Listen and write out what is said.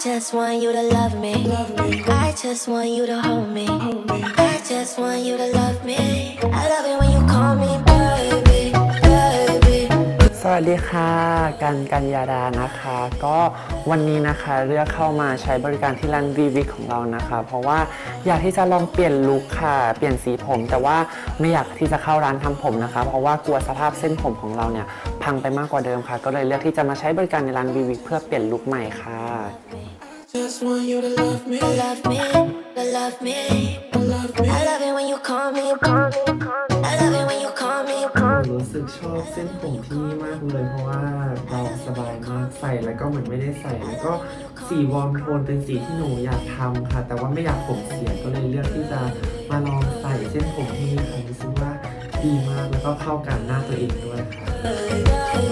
just want you to love me. I just want you to hold me. I just want you to love me. สวัสดีค่ะกันกัญญาดานะคะ ก็วันนี้นะคะเลือกเข้ามาใช้บริการที่ร้านวีวิกของเรานะคะ เพราะว่าอยากที่จะลองเปลี่ยนลุคค่ะ เปลี่ยนสีผม แต่ว่าไม่อยากที่จะเข้าร้านทำผมนะคะ เพราะว่ากลัวสภาพเส้นผมของเราเนี่ยพังไปมากกว่าเดิมค่ะ ก็เลยเลือกที่จะมาใช้บริการในร้านวีวิกเพื่อเปลี่ยนลุคใหม่ค่ะ Just want you to love me, Love me, love me. สึกชอบเส้นผมที่นี่มากเลย เพราะว่าเราสบายมากใส่แล้วก็เหมือนไม่ได้ใส่แล้วก็สีวอร์มโทนเป็นสีที่หนูอยากทำค่ะ แต่ว่าไม่อยากผมเสียก็เลยเลือกที่จะมาลองใส่เส้นผมที่นี่ค่ะรู้สึกว่าดีมากแล้วก็เข้ากันหน้าตัวเองด้วยค่ะ